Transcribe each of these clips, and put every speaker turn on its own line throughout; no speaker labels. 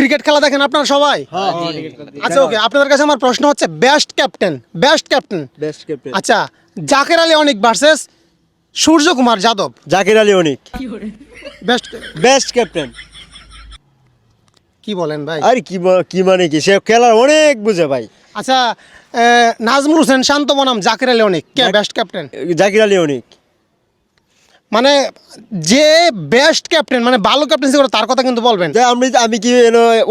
Cricket খেলা দেখেন আপনারা সবাই? আচ্ছা ওকে আপনাদের কাছে আমার প্রশ্ন হচ্ছে best captain best captain
best captain
আচ্ছা Jaker Ali Anik versus Surya Kumar Yadav.
Jakir Ali Anik.
Best
best captain
কি বলেন ভাই?
আরে কি কি মানে কি? সে খেলার অনেক বুঝে ভাই।
আচ্ছা নাজমুল হোসেন শান্ত বনাম জাকের আলী অনিক কে বেস্ট ক্যাপ্টেন
জাকির আলী অনিক।
মানে যে বেস্ট ক্যাপ্টেন মানে ভালো ক্যাপ্টেন্সি করে তার কথা কিন্তু বলবেন।
যে আমি আমি কি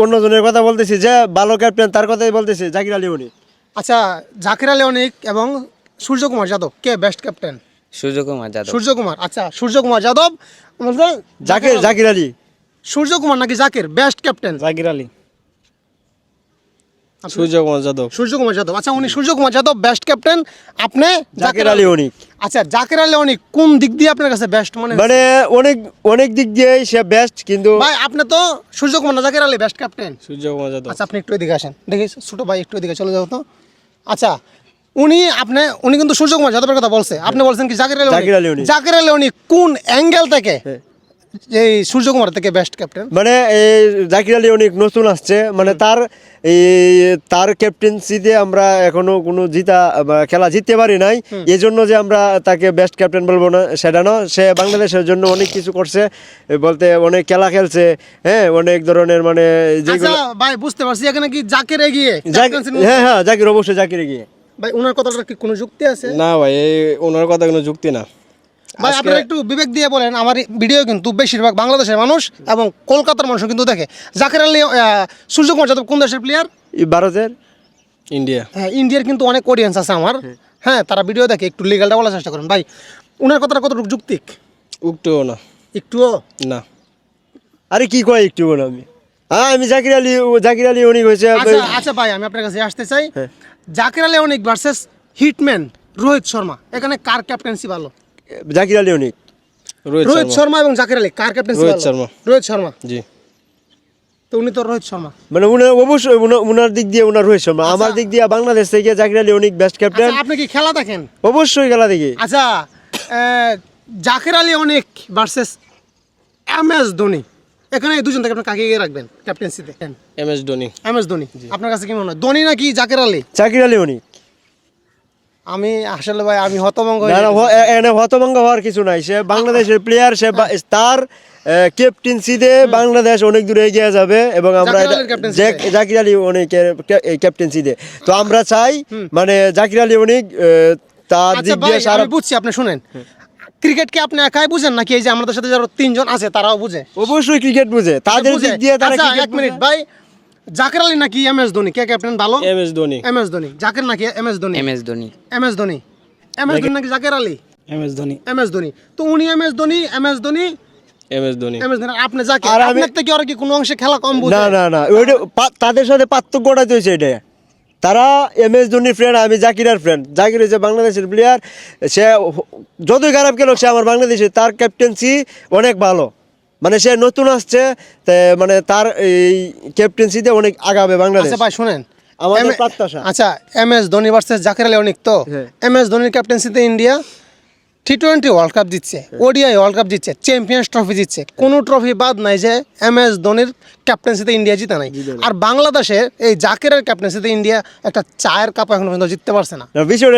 অন্যজনের কথা বলতেছি? যে ভালো ক্যাপ্টেন তার কথাই বলতেছি জাকির আলী অনিক
আচ্ছা জাকির আলী অনিক এবং সূর্য কুমার যাদব কে বেস্ট ক্যাপ্টেন
সূর্যকুমার যাদব।
সূর্য কুমার আচ্ছা সূর্যকুমার যাদব বলতে
জাকির জাকির আলী।
সূর্যকুমার নাকি জাকির বেস্ট ক্যাপ্টেন
জাকির আলী। যাদব।
সূর্য কুমার যাদব। আচ্ছা উনি সূর্য কুমার যাদব বেস্ট ক্যাপ্টেন আপনি
জাকির আলী অনিক
আচ্ছা জাকির আলী অনিক কোন দিক দিয়ে আপনার কাছে বেস্ট মনে
মানে অনেক অনেক দিক দিয়েই সে বেস্ট কিন্তু
ভাই আপনি তো সূর্য কুমার না জাকির আলী বেস্ট ক্যাপ্টেন
যাদব।
আচ্ছা আপনি একটু এদিকে আসেন। দেখি ছোট ভাই একটু এদিকে চলে যাও তো। আচ্ছা উনি আপনি উনি কিন্তু সূর্য কুমার যাদবের কথা বলছে। আপনি বলছেন কি জাকির আলী
জাকির আলী
জাকির আলী অনিক কোন অ্যাঙ্গেল থেকে এই সূর্য কুমার থেকে বেস্ট ক্যাপ্টেন
মানে এই জাকির আলী অনেক নতুন আসছে। মানে তার এই তার ক্যাপ্টেন্সিতে আমরা এখনও কোনো জিতা খেলা জিততে পারি নাই। এই জন্য যে আমরা তাকে বেস্ট ক্যাপ্টেন বলব না সেটা না। সে বাংলাদেশের জন্য অনেক কিছু করছে। বলতে অনেক খেলা খেলছে। হ্যাঁ অনেক ধরনের মানে
আচ্ছা
যেগুলো
ভাই বুঝতে পারছি। এখানে কি জাকির এগিয়ে?
হ্যাঁ হ্যাঁ জাকির অবশ্যই জাকির গিয়ে
ভাই ওনার কথাটা কি কোনো যুক্তি আছে?
না ভাই ওনার কথা কোনো যুক্তি না।
ভাই আপনারা একটু বিবেক দিয়ে বলেন আমার ভিডিও কিন্তু বেশিরভাগ বাংলাদেশের মানুষ এবং কলকাতার মানুষ কিন্তু দেখে। জাকির আলী আহ, সূর্য কুমার যাদব কোন দেশের প্লেয়ার
ভারতের?
ইন্ডিয়া।
হ্যাঁ ইন্ডিয়ার কিন্তু অনেক অডিয়েন্স আছে আমার। হ্যাঁ। তারা ভিডিও দেখে একটু লিগালটা বলার চেষ্টা করেন। ভাই ওনার কথাটা কতটুকু যুক্তিক?
উক্তও না।
একটুও?
না।
আরে কি কয় একটু বলো আমি? হ্যাঁ আমি জাকির আলী জাকির আলী অনেক হয়েছে
আচ্ছা আচ্ছা ভাই আমি আপনার কাছে আসতে চাই।
হ্যাঁ।
জাকির আলী অনেক ভার্সেস হিটম্যান রোহিত শর্মা। এখানে কার ক্যাপ্টেন্সি ভালো?
জাকির আলী অনেক।
রোহিত
রোহিত
শর্মা।
শর্মা এবং জাকির আলী কার ক্যাপ্টেন্সি
রোহিত শর্মা।
রোহিত শর্মা।
জি।
তো উনি তো রোহিত শর্মা।
মানে উনার অবশ্যই উনার- দিক দিয়ে উনার রয়েছে আমার দিক দিয়ে বাংলাদেশ থেকে জাকির আলী অনেক বেস্ট ক্যাপ্টেন
আচ্ছা আপনি কি খেলা দেখেন?
অবশ্যই খেলা দেখি।
আচ্ছা জাকির আলী অনেক ভার্সেস এম এস ধোনি। এখানে এই দুজন থেকে আপনি কাকে এগিয়ে রাখবেন ক্যাপ্টেন্সিতে
M S Dhoni.
M S Dhoni. আপনার কাছে কি মনে হয়? ধোনি নাকি জাকির আলী?
জাকির আলী অনেক।
আমি আসলে ভাই আমি হতভঙ্গ
এনে হতভঙ্গ হওয়ার কিছু নাই। সে বাংলাদেশের প্লেয়ার সে তার ক্যাপ্টেন্সিতে বাংলাদেশ অনেক দূরে এগিয়ে যাবে এবং আমরা
জাকির
আলী অনেকের ক্যাপ্টেন্সিতে তো আমরা চাই মানে জাকির আলী অনেক তার
আচ্ছা
দিক দিয়ে সারা
বুঝছি আপনি শুনেন। ক্রিকেটকে আপনি একাই বুঝেন নাকি এই যে আমাদের সাথে যারা তিনজন আছে তারাও বুঝে?
অবশ্যই ক্রিকেট বুঝে। তাদের দিক দিয়ে তারা
আচ্ছা, এক মিনিট ভাই জাকির আলী নাকি এম এস ধোনি? কে ক্যাপ্টেন ভালো?
M S Dhoni.
M S Dhoni. Jakir নাকি M S Dhoni?
M S Dhoni.
M S Dhoni. M S Dhoni নাকি Jakir Ali?
M S Dhoni.
M S Dhoni. তো উনি M S Dhoni M S Dhoni?
M S Dhoni.
M S Dhoni আপনি জাকির
আর আমি-
থেকে ওরা কি কোনো অংশে খেলা কম বুঝে?
না না না। ওইটা তাদের সাথে পার্থক্যটা তো হয়েছে এটা। তারা এম এস ধোনির ফ্রেন্ড আমি জাকিরার ফ্রেন্ড জাকির হচ্ছে বাংলাদেশের প্লেয়ার সে যতই খারাপ খেলো সে আমার বাংলাদেশে। তার ক্যাপ্টেন্সি অনেক ভালো। মানে সে নতুন আসছে মানে তার এই ক্যাপ্টেন্সিতে অনেক আগাবে বাংলাদেশ।
আচ্ছা ভাই শুনেন।
আমাদের প্রত্যাশা।
আচ্ছা M S Dhoni versus Jakir Ali অনেক তো?
হ্যাঁ।
এম এস ধোনির ক্যাপ্টেন্সিতে India T twenty world cup জিতছে ওডিআই ওয়ার্ল্ড কাপ জিতছে চ্যাম্পিয়ন্স ট্রফি জিতছে। কোনো ট্রফি বাদ নাই যে এম এস ধোনির ক্যাপ্টেন্সিতে ইন্ডিয়া জিতে নাই। আর বাংলাদেশের এই জাকিরের ক্যাপ্টেন্সিতে ইন্ডিয়া একটা চায়ের কাপ এখনও পর্যন্ত জিততে পারছে না।
বিষয়টা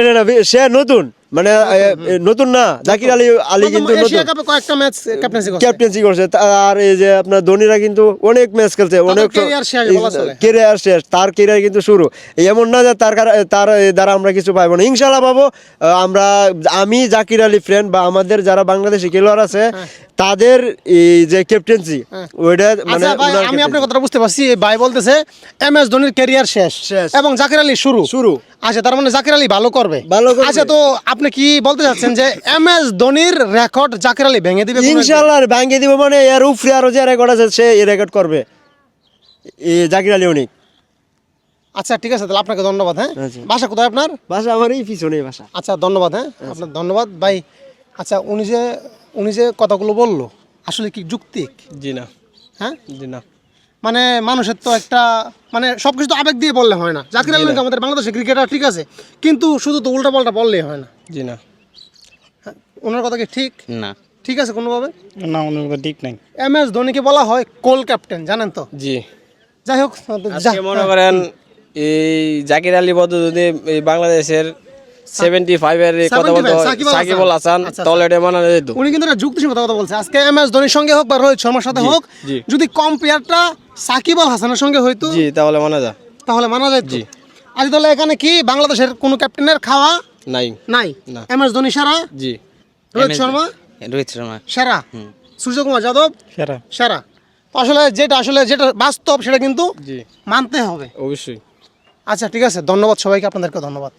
সে নতুন। মানে নতুন না জাকির আলী আলী কিন্তু
কয়েকটা ম্যাচ ক্যাপ্টেন্সি করছে
আর এই যে আপনার ধোনিরা কিন্তু অনেক ম্যাচ খেলছে অনেক। কেরিয়ার শেষ তার কেরিয়ার কিন্তু শুরু এমন না যে তার তার দ্বারা আমরা কিছু পাইবো না ইনশাল্লাহ পাবো আমরা আমি জাকির আলী ফ্রেন্ড বা আমাদের যারা বাংলাদেশি খেলোয়াড় আছে তাদের এই যে ক্যাপ্টেন্সি ওইটা মানে
আচ্ছা
ওনার
আমি আপনার। কথাটা বুঝতে পারছি ভাই বলতেছে এম এস ধোনির ক্যারিয়ার শেষ
শেষ।
এবং জাকির আলী শুরু
শুরু।
আচ্ছা তার মানে জাকির আলী ভালো করবে
ভালো করবে।
আচ্ছা তো আপনি কি বলতে চাচ্ছেন যে এম এস ধোনির রেকর্ড জাকির আলী ভেঙে দিবে?
ইনশাল্লাহ ভাঙ্গে দিব মানে এর উপরে আরও যে রেকর্ড আছে সে এই রেকর্ড করবে। এই জাকির আলী অনেক।
আচ্ছা ঠিক আছে তাহলে আপনাকে ধন্যবাদ হ্যাঁ?
আচ্ছা।
বাসা কোথায় আপনার?
বাসা আমার এই পিছনে বাসা।
আচ্ছা ধন্যবাদ হ্যাঁ? আপনার ধন্যবাদ। ভাই আচ্ছা উনি যে উনি যে কথাগুলো বলল আসলে কি যুক্তিক
জি না।
হ্যাঁ?
জি না।
মানে মানুষের তো একটা মানে সব কিছু তো আবেগ দিয়ে বললে হয় না। জাকির আলী আমাদের বাংলাদেশের ক্রিকেটার ঠিক আছে? কিন্তু শুধু তো উল্টা পাল্টা বললেই হয় না।
জি না।
ওনার কথা কি ঠিক?
না।
ঠিক আছে কোনোভাবে?
না ওনার কথা ঠিক নাই।
এম এস ধোনিকে বলা হয় কোল ক্যাপ্টেন জানেন তো?
জি।
যাই হোক
আজকে মনে করেন এই জাকির আলী বদ যদি এই বাংলাদেশের সেভেন্টি ফাইভের কথা
75,
বলতো
সাকিব আল
সাকিব
হাসান।
আল হাসান
আচ্ছা,
মানা যেত
উনি কিন্তু একটা কথা বলছে। আজকে এম এস ধোনির সঙ্গে হোক বা রোহিত শর্মার সাথে হোক যদি কম্পেয়ারটা সাকিব আল হাসানের সঙ্গে হইতো
জি তাহলে মানা যা
তাহলে মানা যেত
জি।
আজ তাহলে এখানে কি বাংলাদেশের কোনো ক্যাপ্টেনের খাওয়া
নাই।
নাই? এম এস ধোনি সেরা?
জি।
রোহিত শর্মা?
রোহিত শর্মা।
সেরা। সূর্যকুমার যাদব?
সেরা।
সেরা। আসলে যেটা আসলে যেটা বাস্তব সেটা কিন্তু মানতে হবে।
অবশ্যই।
আচ্ছা ঠিক আছে। ধন্যবাদ সবাইকে আপনাদেরকে ধন্যবাদ।